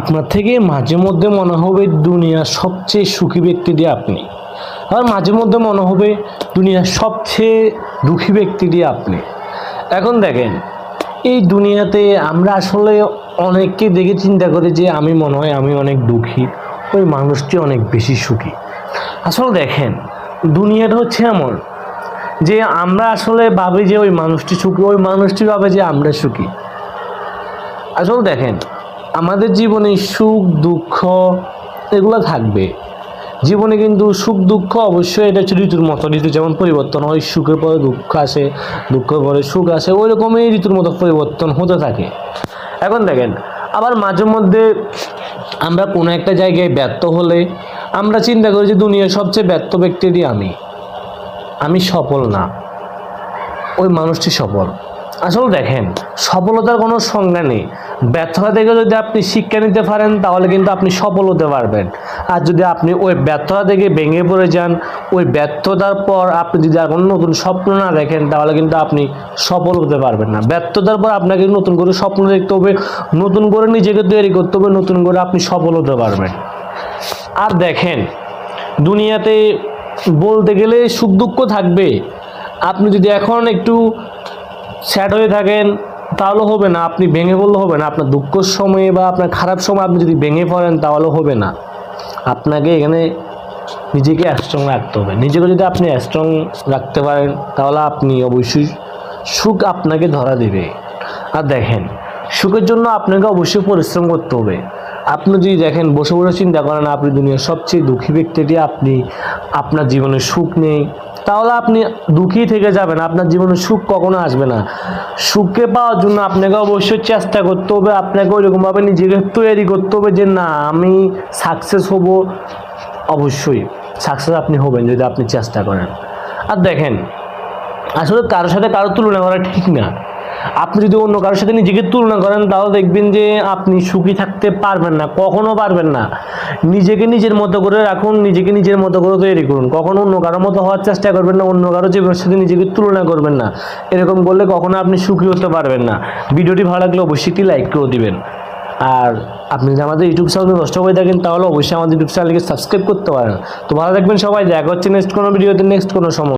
আপনার থেকে মাঝে মধ্যে মনে হবে দুনিয়ার সবচেয়ে সুখী ব্যক্তিটি আপনি। আবার মাঝে মধ্যে মনে হবে দুনিয়ার সবচেয়ে দুঃখী ব্যক্তিটি আপনি। এখন দেখেন, এই দুনিয়াতে আমরা আসলে অনেককে দেখে চিন্তা করি যে আমি মনে হয় আমি অনেক দুঃখী, ওই মানুষটি অনেক বেশি সুখী। আসলে দেখেন, দুনিয়াটা হচ্ছে এমন যে আমরা আসলে ভাবি যে ওই মানুষটি সুখী, ওই মানুষটি ভাবে যে আমরা সুখী। আসলে দেখেন আমাদের জীবনে সুখ, দুঃখ এগুলো থাকবে। জীবনে কিন্তু সুখ, দুঃখ অবশ্যই এটা হচ্ছে ঋতুর মতো। ঋতু যেমন পরিবর্তন হয়, সুখের পরে দুঃখ আসে, দুঃখের পরে সুখ আসে, ওই রকমই ঋতুর মতো পরিবর্তন হতে থাকে। এখন দেখেন, আবার মাঝে মধ্যে আমরা কোনো একটা জায়গায় ব্যর্থ হলে আমরা চিন্তা করি যে দুনিয়ার সবচেয়ে ব্যর্থ ব্যক্তিটি আমি। আমি সফল না। ওই মানুষটি সফল। আসলে দেখেন, সফলতার কোনো সংজ্ঞা নেই। ব্যর্থতা থেকে যদি আপনি শিক্ষা নিতে পারেন, তাহলে কিন্তু আপনি সফল হতে পারবেন। আর যদি আপনি ওই ব্যর্থতা থেকে ভেঙে পড়ে যান, ওই ব্যর্থতার পর আপনি যদি আর কোনো নতুন স্বপ্ন না দেখেন, তাহলে কিন্তু আপনি সফল হতে পারবেন না। ব্যর্থতার পর আপনাকে নতুন করে স্বপ্ন দেখতে হবে, নতুন করে নিজেকে তৈরি করতে হবে, নতুন করে আপনি সফল হতে পারবেন। আর দেখেন, দুনিয়াতে বলতে গেলে সুখ দুঃখ থাকবে। আপনি যদি এখন একটু স্যাড হয়ে থাকেন তাহলে হবে না, আপনি ভেঙে পড়লে হবে না, আপনার দুঃখের সময়ে বা আপনার খারাপ সময় আপনি যদি ভেঙে পড়েন তাহলে হবে না। আপনাকে এখানে নিজেকে স্ট্রং রাখতে হবে। নিজেকে যদি আপনি স্ট্রং রাখতে পারেন তাহলে আপনি অবশ্যই সুখ আপনাকে ধরা দেবে। আর দেখেন, সুখের জন্য আপনাকে অবশ্যই পরিশ্রম করতে হবে। আপনি যদি দেখেন, বসে বসে চিন্তা করেন, আপনি দুনিয়ার সবচেয়ে দুঃখী ব্যক্তিটি, আপনি আপনার জীবনে সুখ নেই, তাহলে আপনি দুঃখী থেকে যাবেন। আপনার জীবনে সুখ কখনো আসবে না। সুখকে পাওয়ার জন্য আপনাকে অবশ্যই চেষ্টা করতে হবে, আপনাকে ওইরকমভাবে নিজেকে তৈরি করতে হবে যে, না, আমি সাকসেস হব। অবশ্যই সাকসেস আপনি হবেন যদি আপনি চেষ্টা করেন। আর দেখেন, আসলে কারোর সাথে কারোর তুলনা করা ঠিক না। আপনি যদি অন্য কারোর সাথে নিজেকে তুলনা করেন, তাহলে দেখবেন যে আপনি সুখী থাকতে পারবেন না, কখনো পারবেন না। নিজেকে নিজের মতো করে রাখুন, নিজেকে নিজের মতো করে তৈরি করুন। কখনো অন্য কারোর মতো হওয়ার চেষ্টা করবেন না, অন্য কারও জীবনের সাথে নিজেকে তুলনা করবেন না। এরকম করলে কখনো আপনি সুখী হতে পারবেন না। ভিডিওটি ভালো লাগলে অবশ্যই একটি লাইক করে দিবেন। আর আপনি যদি আমাদের ইউটিউব চ্যানেলে নষ্ট হয়ে থাকেন, তাহলে অবশ্যই আমাদের ইউটিউব চ্যানেলকে সাবস্ক্রাইব করতে পারেন। তো ভালো থাকবেন সবাই, দেখা হচ্ছে নেক্সট কোনো ভিডিওতে নেক্সট কোনো সময়।